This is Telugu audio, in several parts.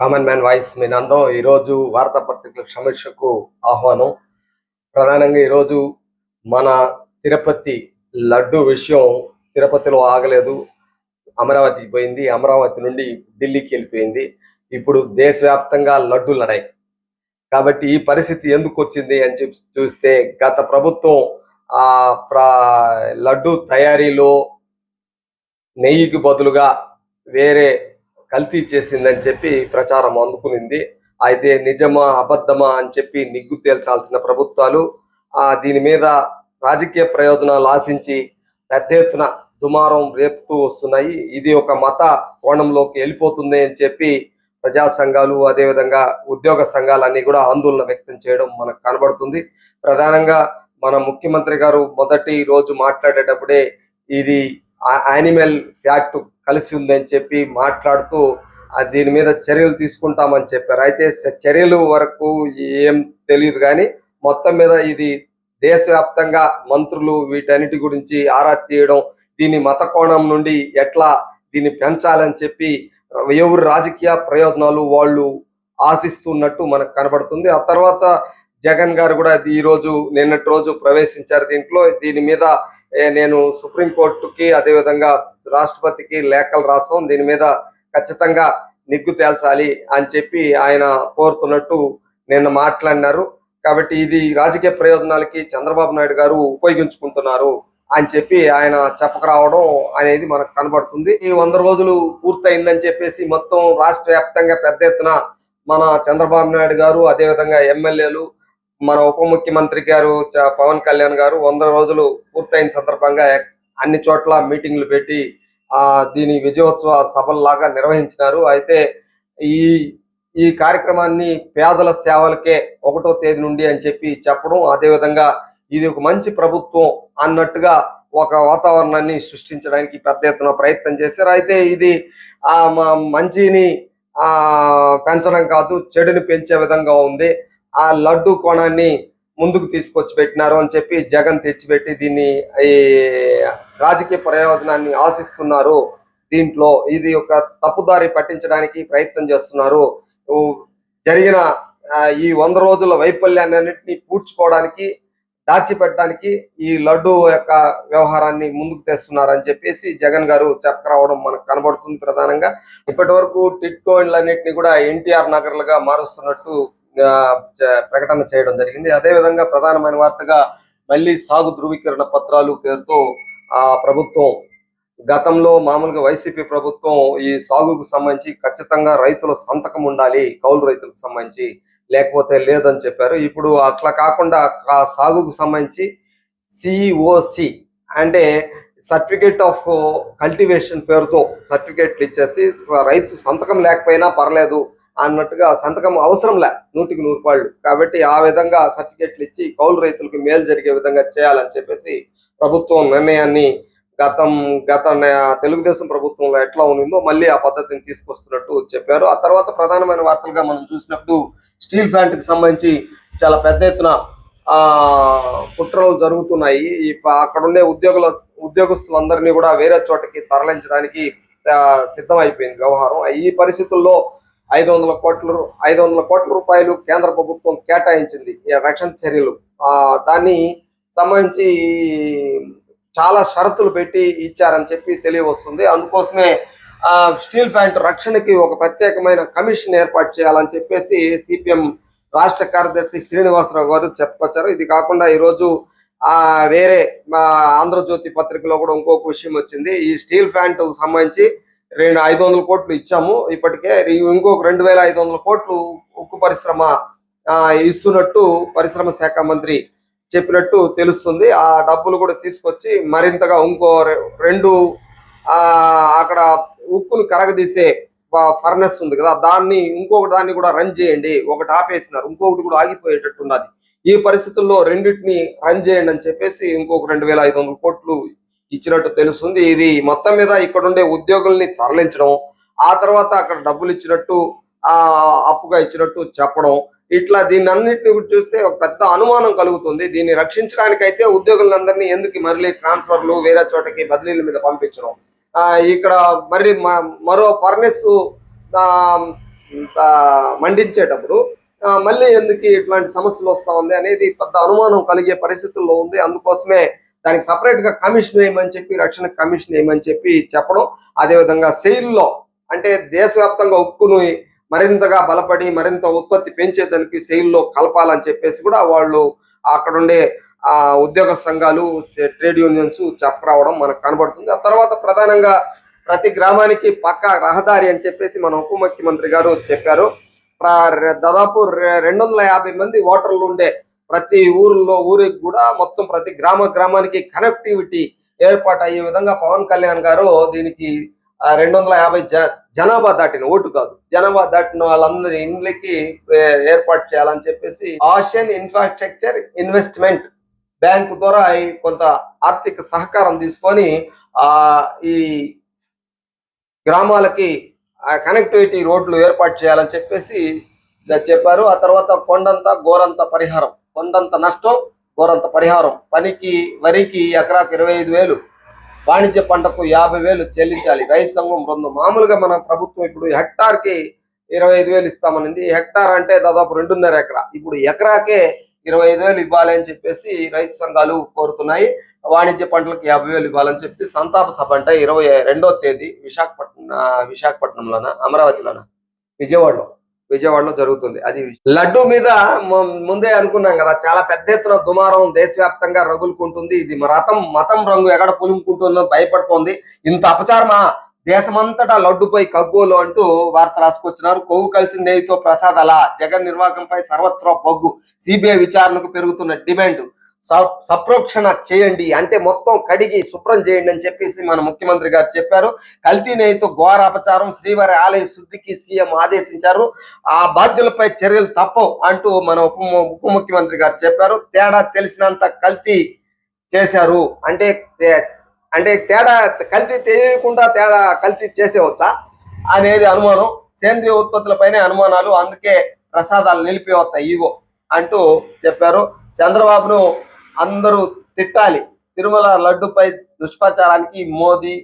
కామన్ మ్యాన్ వాయిస్ మీ నందం. ఈరోజు వార్తాపత్రికల సమీక్షకు ఆహ్వానం. ప్రధానంగా ఈరోజు మన తిరుపతి లడ్డు విషయం తిరుపతిలో ఆగలేదు. అమరావతికి పోయింది. అమరావతి నుండి ఢిల్లీకి వెళ్ళిపోయింది. ఇప్పుడు దేశవ్యాప్తంగా లడ్డు లడాయి కాబట్టి ఈ పరిస్థితి ఎందుకు వచ్చింది అని చెప్పి చూస్తే గత ప్రభుత్వం ఆ లడ్డు తయారీలో నెయ్యికి బదులుగా వేరే కల్తీ చేసిందని చెప్పి ప్రచారం అందుకునింది. అయితే నిజమా అబద్ధమా అని చెప్పి నిగ్గు తేల్చాల్సిన ప్రభుత్వాలు ఆ దీని మీద రాజకీయ ప్రయోజనాలు ఆశించి పెద్ద ఎత్తున దుమారం రేపుతూ వస్తున్నాయి. ఇది ఒక మత కోణంలోకి వెళ్ళిపోతుంది అని చెప్పి ప్రజా సంఘాలు అదేవిధంగా ఉద్యోగ సంఘాలన్నీ కూడా ఆందోళన వ్యక్తం చేయడం మనకు కనబడుతుంది. ప్రధానంగా మన ముఖ్యమంత్రి గారు మొదటి రోజు మాట్లాడేటప్పుడే ఇది యానిమల్ ఫ్యాక్ట్ కలిసి ఉందని చెప్పి మాట్లాడుతూ దీని మీద చర్యలు తీసుకుంటామని చెప్పారు. అయితే చర్యలు వరకు ఏం తెలియదు కానీ మొత్తం మీద ఇది దేశవ్యాప్తంగా మంత్రులు వీటన్నిటి గురించి ఆరా తీయడం దీని మత కోణం నుండి ఎట్లా దీన్ని పెంచాలని చెప్పి ఎవరు రాజకీయ ప్రయోజనాలు వాళ్ళు ఆశిస్తున్నట్టు మనకు కనబడుతుంది. ఆ తర్వాత జగన్ గారు కూడా ఈ రోజు నిన్నటి రోజు ప్రవేశించారు దీంట్లో. దీని మీద నేను సుప్రీంకోర్టుకి అదేవిధంగా రాష్ట్రపతికి లేఖలు రాస్తాం. దీని మీద ఖచ్చితంగా నిగ్గు తేల్చాలి అని చెప్పి ఆయన కోరుతున్నట్టు నిన్న మాట్లాడినారు. కాబట్టి ఇది రాజకీయ ప్రయోజనాలకి చంద్రబాబు నాయుడు గారు ఉపయోగించుకుంటున్నారు అని చెప్పి ఆయన చెప్పకరావడం అనేది మనకు కనబడుతుంది. ఈ వంద రోజులు పూర్తయిందని చెప్పేసి మొత్తం రాష్ట్ర వ్యాప్తంగా పెద్ద ఎత్తున మన చంద్రబాబు నాయుడు గారు అదేవిధంగా ఎమ్మెల్యేలు మన ఉప ముఖ్యమంత్రి గారు చ- పవన్ కళ్యాణ్ గారు వంద రోజులు పూర్తయిన సందర్భంగా అన్ని చోట్ల మీటింగ్లు పెట్టి ఆ దీని విజయోత్సవ సభల్లాగా నిర్వహించినారు. అయితే ఈ ఈ కార్యక్రమాన్ని పేదల సేవలకే ఒకటో తేదీ నుండి అని చెప్పి చెప్పడం అదేవిధంగా ఇది ఒక మంచి ప్రభుత్వం అన్నట్టుగా ఒక వాతావరణాన్ని సృష్టించడానికి పెద్ద ఎత్తున ప్రయత్నం చేశారు. అయితే ఇది ఆ మ- మంచిని ఆ పెంచడం కాదు చెడుని పెంచే విధంగా ఉంది. ఆ లడ్డు కోణాన్ని ముందుకు తీసుకొచ్చి పెట్టినారు అని చెప్పి జగన్ తెచ్చిపెట్టి దీన్ని ఈ రాజకీయ ప్రయోజనాన్ని ఆశిస్తున్నారు. దీంట్లో ఇది ఒక తప్పుదారి పట్టించడానికి ప్రయత్నం చేస్తున్నారు. జరిగిన ఈ వంద రోజుల వైఫల్యాన్ని అన్నింటినీ పూడ్చుకోవడానికి దాచిపెట్టడానికి ఈ లడ్డు యొక్క వ్యవహారాన్ని ముందుకు తెస్తున్నారని చెప్పేసి జగన్ గారు చెప్పరావడం మనకు కనబడుతుంది ప్రధానంగా. ఇప్పటి వరకు టిట్ ఇండ్లన్నింటినీ కూడా ఎన్టీఆర్ నగర్లుగా మారుస్తున్నట్టు ప్రకటన చేయడం జరిగింది. అదే విధంగా ప్రధానమైన వార్తగా మళ్ళీ సాగు ధృవీకరణ పత్రాలు పేరుతో ఆ ప్రభుత్వం గతంలో మామూలుగా వైసీపీ ప్రభుత్వం ఈ సాగుకు సంబంధించి ఖచ్చితంగా రైతుల సంతకం ఉండాలి కౌలు రైతులకు సంబంధించి లేకపోతే లేదని చెప్పారు. ఇప్పుడు అట్లా కాకుండా ఆ సాగుకు సంబంధించి సిఓసి అంటే సర్టిఫికేట్ ఆఫ్ కల్టివేషన్ పేరుతో సర్టిఫికేట్లు ఇచ్చేసి రైతు సంతకం లేకపోయినా పర్లేదు అన్నట్టుగా సంతకం అవసరం లే. నూటికి నూరు రూపాయలు కాబట్టి ఆ విధంగా సర్టిఫికేట్లు ఇచ్చి కౌలు రైతులకు మేలు జరిగే విధంగా చేయాలని చెప్పేసి ప్రభుత్వం నిర్ణయాన్ని గతం గత తెలుగుదేశం ప్రభుత్వంలో ఎట్లా ఉండిందో మళ్ళీ ఆ పద్ధతిని తీసుకొస్తున్నట్టు చెప్పారు. ఆ తర్వాత ప్రధానమైన వార్తలుగా మనం చూసినప్పుడు స్టీల్ ప్లాంట్కి సంబంధించి చాలా పెద్ద ఎత్తున కుట్రలు జరుగుతున్నాయి. అక్కడ ఉండే ఉద్యోగుల ఉద్యోగస్తులందరినీ కూడా వేరే చోటకి తరలించడానికి సిద్ధం సిద్ధమైపోయింది వ్యవహారం. ఈ పరిస్థితుల్లో ఐదు వందల కోట్ల ఐదు వందల కోట్ల రూపాయలు కేంద్ర ప్రభుత్వం కేటాయించింది ఈ రక్షణ చర్యలు. దాన్ని సంబంధించి చాలా షరతులు పెట్టి ఇచ్చారని చెప్పి తెలియవస్తుంది. అందుకోసమే ఆ స్టీల్ ప్లాంట్ రక్షణకి ఒక ప్రత్యేకమైన కమిషన్ ఏర్పాటు చేయాలని చెప్పేసి సిపిఎం రాష్ట్ర కార్యదర్శి శ్రీనివాసరావు గారు చెప్పొచ్చారు. ఇది కాకుండా ఈరోజు వేరే మా ఆంధ్రజ్యోతి పత్రికలో కూడా ఇంకొక విషయం వచ్చింది. ఈ స్టీల్ ప్లాంట్కు సంబంధించి రెండు ఐదు వందల కోట్లు ఇచ్చాము. ఇప్పటికే ఇంకొక రెండు వేల ఐదు వందల కోట్లు ఉక్కు పరిశ్రమ ఆ, ఇస్తున్నట్టు పరిశ్రమ శాఖ మంత్రి చెప్పినట్టు తెలుస్తుంది. ఆ డబ్బులు కూడా తీసుకొచ్చి మరింతగా ఇంకో రెండు ఆ అక్కడ ఉక్కును కరగదీసే ఫర్నెస్ ఉంది కదా. దాన్ని ఇంకొక దాన్ని కూడా రన్ చేయండి. ఒకటి ఆపేసినారు. ఇంకొకటి కూడా ఆగిపోయేటట్టు ఉన్నది. ఈ పరిస్థితుల్లో రెండింటిని రన్ చేయండి అని చెప్పేసి ఇంకొక రెండు వేల ఐదు వందల కోట్లు ఇచ్చినట్టు తెలుస్తుంది. ఇది మొత్తం మీద ఇక్కడ ఉండే ఉద్యోగుల్ని తరలించడం ఆ తర్వాత అక్కడ డబ్బులు ఇచ్చినట్టు ఆ అప్పుగా ఇచ్చినట్టు చెప్పడం ఇట్లా దీన్ని అన్నింటిని చూస్తే ఒక పెద్ద అనుమానం కలుగుతుంది. దీన్ని రక్షించడానికైతే ఉద్యోగులందరినీ ఎందుకు మళ్ళీ ట్రాన్స్ఫర్లు వేరే చోటకి బదిలీల మీద పంపించడం? ఇక్కడ మరి మ- మరో ఫర్నెస్ మండించేటప్పుడు మళ్ళీ ఎందుకు ఇట్లాంటి సమస్యలు వస్తా ఉంది అనేది పెద్ద అనుమానం కలిగే పరిస్థితుల్లో ఉంది. అందుకోసమే దానికి సపరేట్గా కమిషన్ వేయమని చెప్పి రక్షణ కమిషన్ వేయమని చెప్పి చెప్పడం అదేవిధంగా సెయిల్లో అంటే దేశవ్యాప్తంగా ఉక్కును మరింతగా బలపడి మరింత ఉత్పత్తి పెంచేదానికి సెయిల్లో కలపాలని చెప్పేసి కూడా వాళ్ళు అక్కడ ఉండే ఆ ఉద్యోగ సంఘాలు ట్రేడ్ యూనియన్స్ చెప్పరావడం మనకు కనబడుతుంది. ఆ తర్వాత ప్రధానంగా ప్రతి గ్రామానికి పక్కా రహదారి అని చెప్పేసి మన ఉప ముఖ్యమంత్రి గారు చెప్పారు. దాదాపు రెండు వందల యాభై మంది ఓటర్లు ఉండే ప్రతి ఊర్లో ఊరికి కూడా మొత్తం ప్రతి గ్రామ గ్రామానికి కనెక్టివిటీ ఏర్పాటు అయ్యే విధంగా పవన్ కళ్యాణ్ గారు దీనికి రెండు వందల యాభై జ- జనాభా దాటిన ఓటు కాదు. జనాభా దాటిన వాళ్ళందరి ఇండ్లకి ఏర్పాటు చేయాలని చెప్పేసి ఆసియన్ ఇన్ఫ్రాస్ట్రక్చర్ ఇన్వెస్ట్మెంట్ బ్యాంకు ద్వారా కొంత ఆర్థిక సహకారం తీసుకొని ఆ ఈ గ్రామాలకి కనెక్టివిటీ రోడ్లు ఏర్పాటు చేయాలని చెప్పేసి చెప్పారు. ఆ తర్వాత కొండంత గోరంత పరిహారం. కొండంత నష్టం గోరంత పరిహారం. పనికి వరికి ఎకరాకు ఇరవై ఐదు వేలు. వాణిజ్య పంటకు యాభై వేలు చెల్లించాలి. రైతు సంఘం బృందం. మామూలుగా మన ప్రభుత్వం ఇప్పుడు హెక్టార్కి ఇరవై ఐదు వేలు ఇస్తామనింది. హెక్టార్ అంటే దాదాపు రెండున్నర ఎకరా. ఇప్పుడు ఎకరాకే ఇరవై ఐదు వేలు ఇవ్వాలి అని చెప్పేసి రైతు సంఘాలు కోరుతున్నాయి. వాణిజ్య పంటలకు యాభై వేలు ఇవ్వాలని చెప్పి సంతాప సభ అంటే ఇరవై రెండో తేదీ విశాఖపట్నం విశాఖపట్నంలోన అమరావతిలోన? విజయవాడలో. విజయవాడలో జరుగుతుంది. అది లడ్డు మీద ముందే అనుకున్నాం కదా చాలా పెద్ద ఎత్తున దుమారం దేశవ్యాప్తంగా రగులుకుంటుంది. ఇది మతం మతం రంగు ఎక్కడ పులుముకుంటుందో భయపడుతోంది. ఇంత అపచారమా? దేశమంతటా లడ్డుపై కగ్గోలు అంటూ వార్త రాసుకొచ్చినారు. కొవ్వు కలిసి నెయ్యితో ప్రసాదాల జగన్ నిర్వాహకంపై సర్వత్రా పగ్గు సిబిఐ విచారణకు పెరుగుతున్న డిమాండ్. సప్రోక్షణ చేయండి అంటే మొత్తం కడిగి శుభ్రం చేయండి అని చెప్పేసి మన ముఖ్యమంత్రి గారు చెప్పారు. కల్తీ నెయ్యితో ఘోర అపచారం శ్రీవారి ఆలయ శుద్ధికి సీఎం ఆదేశించారు. ఆ బాధ్యులపై చర్యలు తప్పవు అంటూ మన ఉప ఉప ముఖ్యమంత్రి గారు చెప్పారు. తేడా తెలిసినంత కల్తీ చేశారు. అంటే అంటే తేడా కల్తీ తెలియకుండా తేడా కల్తీ చేసేవచ్చా అనేది అనుమానం. సేంద్రియ ఉత్పత్తులపైనే అనుమానాలు. అందుకే ప్రసాదాలు నిలిపివస్తాయి ఇవో అంటూ చెప్పారు. చంద్రబాబును అందరూ తిట్టాలి. తిరుమల లడ్డుపై దుష్ప్రచారానికి మోదీ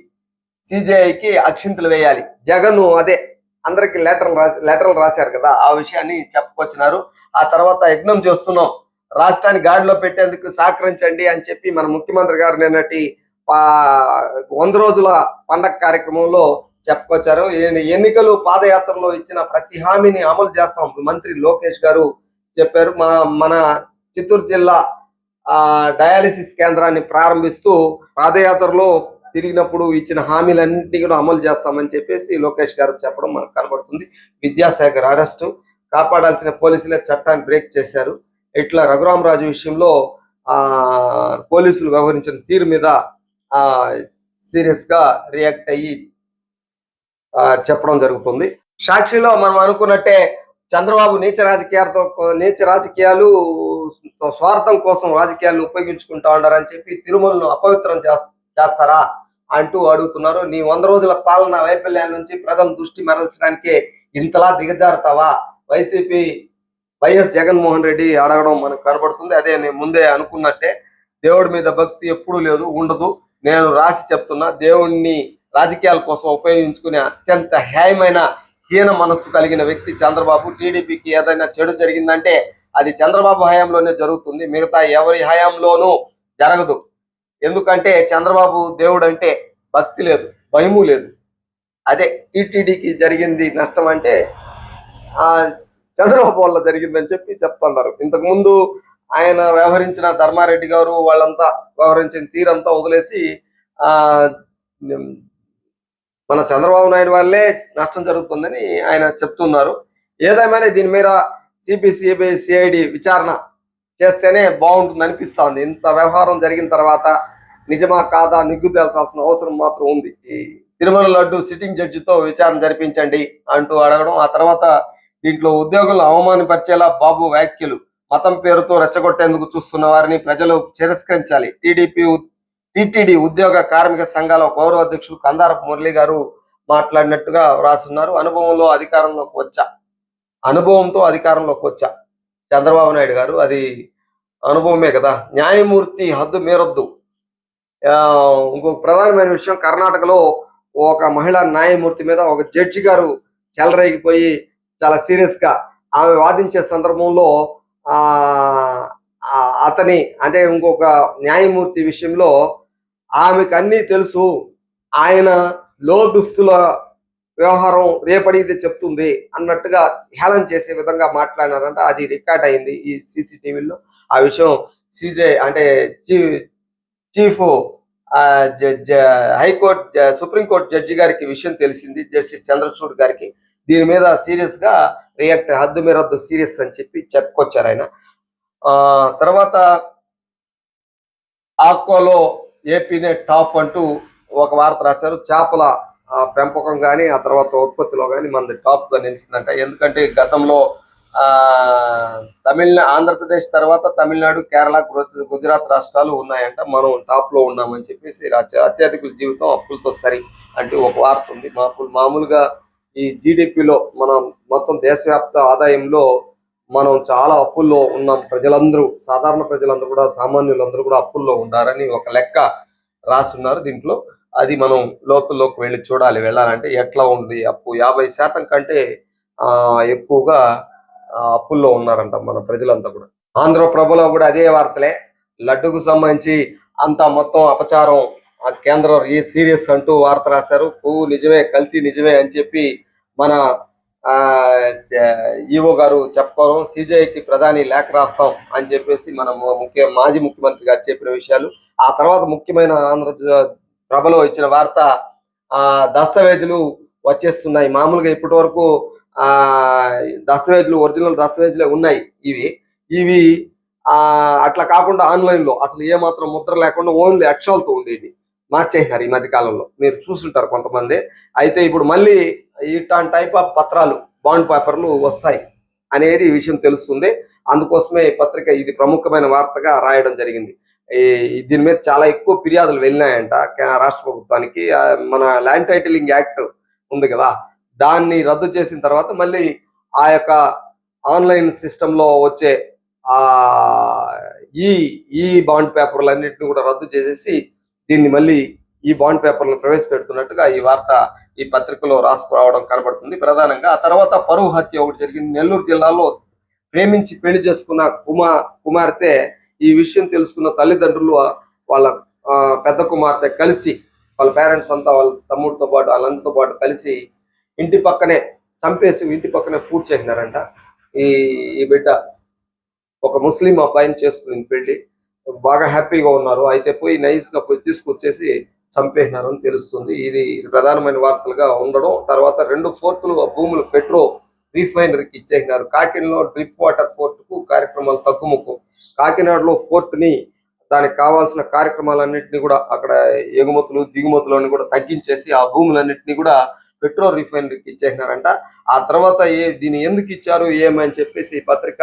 సిజేఐకి అక్షింతలు వేయాలి. జగన్ అదే. అందరికి లెటర్లు రాసి లెటర్లు రాశారు కదా ఆ విషయాన్ని చెప్పుకొచ్చినారు. ఆ తర్వాత యజ్ఞం చేస్తున్నాం. రాష్ట్రాన్ని గాడిలో పెట్టేందుకు సహకరించండి అని చెప్పి మన ముఖ్యమంత్రి గారు నిన్నటి వంద రోజుల పండగ కార్యక్రమంలో చెప్పుకొచ్చారు. ఎన్నికలు పాదయాత్రలో ఇచ్చిన ప్రతి హామీని అమలు చేస్తాం. మంత్రి లోకేష్ గారు చెప్పారు. మా మన చిత్తూరు జిల్లా డయాలిసిస్ కేంద్రాన్ని ప్రారంభిస్తూ పాదయాత్రలో తిరిగినప్పుడు ఇచ్చిన హామీలన్నింటినీ కూడా అమలు చేస్తామని చెప్పేసి లోకేష్ గారు చెప్పడం మనకు కనబడుతుంది. విద్యాసాగర్ అరెస్టు కాపాడాల్సిన పోలీసులే చట్టాన్ని బ్రేక్ చేశారు. ఇట్లా రఘురామరాజు విషయంలో ఆ పోలీసులు వ్యవహరించిన తీరు మీద ఆ సీరియస్గా రియాక్ట్ అయ్యి చెప్పడం జరుగుతుంది. సాక్షిలో మనం అనుకున్నట్టే చంద్రబాబు నీచ రాజకీయాలతో నీచ రాజకీయాలు స్వార్థం కోసం రాజకీయాలను ఉపయోగించుకుంటా ఉన్నారని చెప్పి తిరుమలను అపవిత్రం చేస్- చేస్తారా అంటూ అడుగుతున్నారు. నీ వంద రోజుల పాలన వైఫల్యాల నుంచి ప్రజల దృష్టి మరల్చడానికే ఇంతలా దిగజారుతావా? వైసీపీ వైఎస్ జగన్మోహన్ రెడ్డి అడగడం మనకు కనబడుతుంది. అదే నేను ముందే అనుకున్నట్టే దేవుడి మీద భక్తి ఎప్పుడూ లేదు ఉండదు. నేను రాసి చెప్తున్నా దేవుణ్ణి రాజకీయాల కోసం ఉపయోగించుకునే అత్యంత హేయమైన హీన మనస్సు కలిగిన వ్యక్తి చంద్రబాబు టీడీపీకి ఏదైనా చెడు జరిగిందంటే అది చంద్రబాబు హయాంలోనే జరుగుతుంది. మిగతా ఎవరి హయాంలోనూ జరగదు. ఎందుకంటే చంద్రబాబు దేవుడు అంటే భక్తి లేదు భయము లేదు. అదే టీటీడీకి జరిగింది నష్టం అంటే ఆ చంద్రబాబు వల్ల జరిగిందని చెప్పి చెప్తున్నారు. ఇంతకు ముందు ఆయన వ్యవహరించిన ధర్మారెడ్డి గారు వాళ్ళంతా వ్యవహరించిన తీరంతా వదిలేసి ఆ మన చంద్రబాబు నాయుడు వాళ్ళే నష్టం జరుగుతుందని ఆయన చెప్తున్నారు. ఏదేమైనా దీని మీద సిబిసిబి సిఐడి విచారణ చేస్తేనే బాగుంటుంది అనిపిస్తోంది. ఇంత వ్యవహారం జరిగిన తర్వాత నిజమా కాదా నిగ్గు తేల్చాల్సిన అవసరం మాత్రం ఉంది. ఈ తిరుమల లడ్డు సిట్టింగ్ జడ్జితో విచారణ జరిపించండి అంటూ అడగడం ఆ తర్వాత దీంట్లో ఉద్యోగులను అవమానపరిచేలా బాబు వ్యాఖ్యలు మతం పేరుతో రెచ్చగొట్టేందుకు చూస్తున్న వారిని ప్రజలు తిరస్కరించాలి. టీడీపీ టిటిడి ఉద్యోగ కార్మిక సంఘాల గౌరవ అధ్యక్షులు కందారపు మురళి గారు మాట్లాడినట్టుగా వ్రాసున్నారు. అనుభవంలో అధికారంలోకి వచ్చా. అనుభవంతో అధికారంలోకి వచ్చా. చంద్రబాబు నాయుడు గారు అది అనుభవమే కదా. న్యాయమూర్తి హద్దు మీరొద్దు. ఆ, ఇంకొక ప్రధానమైన విషయం కర్ణాటకలో ఒక మహిళా న్యాయమూర్తి మీద ఒక జడ్జి గారు చెలరేగిపోయి చాలా సీరియస్గా ఆమె వాదించే సందర్భంలో ఆ అతని అంటే ఇంకొక న్యాయమూర్తి విషయంలో ఆమెకు అన్నీ తెలుసు. ఆయన లో దుస్తుల వ్యవహారం రేపడితే చెప్తుంది అన్నట్టుగా హేళన చేసే విధంగా మాట్లాడినారంట. అది రికార్డ్ అయింది ఈ సీసీటీవీలో. ఆ విషయం సీజే అంటే చీఫ్ జ- హైకోర్టు సుప్రీంకోర్టు జడ్జి గారికి విషయం తెలిసింది. జస్టిస్ చంద్రచూడ్ గారికి. దీని మీద సీరియస్గా రియాక్ట్ హద్దు మీరద్దు సీరియస్ అని చెప్పి చెప్పుకొచ్చారు ఆయన. ఆ తర్వాత ఆక్వాలో ఏపీనే టాప్ అంటూ ఒక వార్త రాశారు. చేపల పెంపకం కానీ ఆ తర్వాత ఉత్పత్తిలో కానీ మనది టాప్గా నిలిచిందంట. ఎందుకంటే గతంలో ఆ తమిళ ఆంధ్రప్రదేశ్ తర్వాత తమిళనాడు కేరళ గుజరాత్ రాష్ట్రాలు ఉన్నాయంట. మనం టాప్లో ఉన్నామని చెప్పేసి రాజ్య అత్యధికుల జీవితం అప్పులతో సరి అంటే ఒక వార్త ఉంది. మాపులు మామూలుగా ఈ జీడిపిలో మనం మొత్తం దేశవ్యాప్త ఆదాయంలో మనం చాలా అప్పుల్లో ఉన్నాం. ప్రజలందరూ సాధారణ ప్రజలందరూ కూడా సామాన్యులందరూ కూడా అప్పుల్లో ఉన్నారని ఒక లెక్క రాసున్నారు దీంట్లో. అది మనం లోతుల్లోకి వెళ్ళి చూడాలి. వెళ్ళాలంటే ఎట్లా ఉంది? అప్పు యాభై శాతం కంటే ఆ ఎక్కువగా ఆ, అప్పుల్లో ఉన్నారంట మన ప్రజలంతా కూడా. ఆంధ్రప్రభలో కూడా అదే వార్తలే. లడ్డుకు సంబంధించి అంతా మొత్తం అపచారం. కేంద్రం ఈ సీరియస్ అంటూ వార్త రాశారు. పువ్వు నిజమే కల్తీ నిజమే అని చెప్పి మన ఆ ఈవో గారు చెప్పుకోవడం. సిజేఐకి ప్రధాని లేఖ రాస్తాం అని చెప్పేసి మన ముఖ్య మాజీ ముఖ్యమంత్రి గారు చెప్పిన విషయాలు. ఆ తర్వాత ముఖ్యమైన ఆంధ్ర ప్రభలో ఇచ్చిన వార్త ఆ దస్తావేజులు వచ్చేస్తున్నాయి. మామూలుగా ఇప్పటి వరకు ఆ దస్తావేజులు ఒరిజినల్ దస్తావేజులే ఉన్నాయి ఇవి. ఇవి ఆ అట్లా కాకుండా ఆన్లైన్లో అసలు ఏ మాత్రం ముద్ర లేకుండా ఓన్లీ అక్షరాలతో ఉండేది మార్చేసినారు ఈ మధ్య కాలంలో. మీరు చూసుంటారు కొంతమంది. అయితే ఇప్పుడు మళ్ళీ ఇట్లాంటి టైప్ ఆఫ్ పత్రాలు బాండ్ పేపర్లు వస్తాయి అనేది విషయం తెలుస్తుంది. అందుకోసమే ఈ పత్రిక ఇది ప్రముఖమైన వార్తగా రాయడం జరిగింది. దీని మీద చాలా ఎక్కువ ఫిర్యాదులు వెళ్ళినాయంట. రాష్ట్ర ప్రభుత్వానికి. మన ల్యాండ్ టైటిలింగ్ యాక్ట్ ఉంది కదా. దాన్ని రద్దు చేసిన తర్వాత మళ్ళీ ఆ యొక్క ఆన్లైన్ సిస్టమ్లో వచ్చే ఆ ఈ ఈ బాండ్ పేపర్లు అన్నింటిని కూడా రద్దు చేసేసి దీన్ని మళ్ళీ ఈ బాండ్ పేపర్లను ప్రవేశపెడుతున్నట్టుగా ఈ వార్త ఈ పత్రికలో రాసుకురావడం కనబడుతుంది. ప్రధానంగా ఆ తర్వాత పరువు హత్య ఒకటి జరిగింది. నెల్లూరు జిల్లాలో ప్రేమించి పెళ్ళి చేసుకున్న కుమార్ కుమార్తె ఈ విషయం తెలుసుకున్న తల్లిదండ్రులు వాళ్ళ ఆ, పెద్ద కుమార్తె కలిసి వాళ్ళ పేరెంట్స్ అంతా వాళ్ళ తమ్ముడితో పాటు వాళ్ళందరితో పాటు కలిసి ఇంటి పక్కనే చంపేసి ఇంటి పక్కనే పూర్తి చేసినారంట. ఈ ఈ బిడ్డ ఒక ముస్లిం అబ్బాయిని చేసుకుని పెళ్ళి. బాగా హ్యాపీగా ఉన్నారు. అయితే పోయి నైస్గా పోయి తీసుకొచ్చేసి చంపేసినారు అని తెలుస్తుంది. ఇది ప్రధానమైన వార్తలుగా ఉండడం. తర్వాత రెండు ఫోర్టులు భూములు పెట్రో రీఫైనరీకి ఇచ్చేసినారు. కాకినాడలో డ్రిప్ వాటర్ ఫోర్ట్కు కార్యక్రమాలు తగ్గుముఖం. కాకినాడలో ఫోర్ట్ని దానికి కావాల్సిన కార్యక్రమాలన్నింటినీ కూడా అక్కడ ఎగుమతులు దిగుమతులను కూడా తగ్గించేసి ఆ భూములన్నింటినీ కూడా పెట్రోల్ రిఫైనరీకి ఇచ్చేసినారంట. ఆ తర్వాత ఏ దీన్ని ఎందుకు ఇచ్చారు ఏమని చెప్పేసి ఈ పత్రిక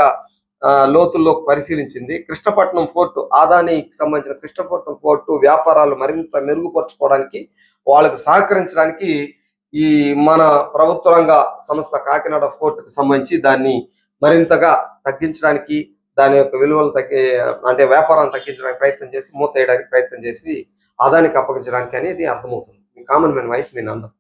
ఆ, లోతుల్లో పరిశీలించింది. కృష్ణపట్నం ఫోర్టు ఆదానికి సంబంధించిన కృష్ణపట్నం ఫోర్టు వ్యాపారాలు మరింత మెరుగుపరచుకోవడానికి వాళ్ళకి సహకరించడానికి ఈ మన ప్రభుత్వ రంగ సంస్థ కాకినాడ ఫోర్టుకు సంబంధించి దాన్ని మరింతగా తగ్గించడానికి దాని యొక్క విలువలు తగ్గి అంటే వ్యాపారాన్ని తగ్గించడానికి ప్రయత్నం చేసి మూత వేయడానికి ప్రయత్నం చేసి ఆదానికి అప్పగించడానికి అనేది అర్థమవుతుంది. కామన్ మ్యాన్ వాయిస్ మీ నందం.